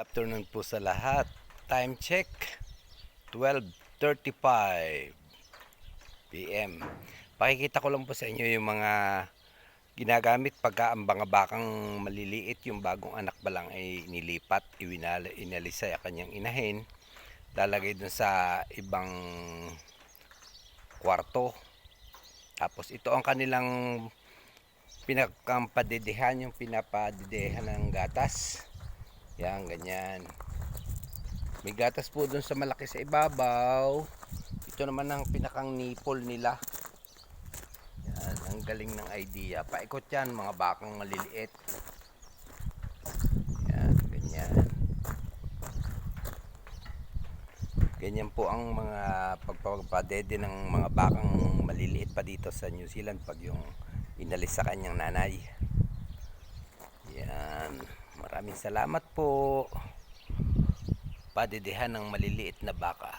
afternoon po sa lahat. Time check 12:35 PM. Pakikita ko lang po sa inyo yung mga ginagamit pagka ang mga bakang maliliit, yung bagong anak ba lang ay nilipat, iwinala, inalis sa kanyang inahin, lalagay dun sa ibang kwarto. Tapos ito ang kanilang pinakampadidihan, yung pinapadidihan ng gatas. Yan, ganyan. May gatas po dun sa malaki sa ibabaw. Ito naman ang pinakang nipple nila. Yan, ang galing ng idea. Paikot yan, mga bakang maliliit. Yan, ganyan. Ganyan po ang mga pagpapadede ng mga bakang maliliit pa dito sa New Zealand pag yung inalis sa kanyang nanay. Maraming salamat po. Padidihan ng maliliit na baka.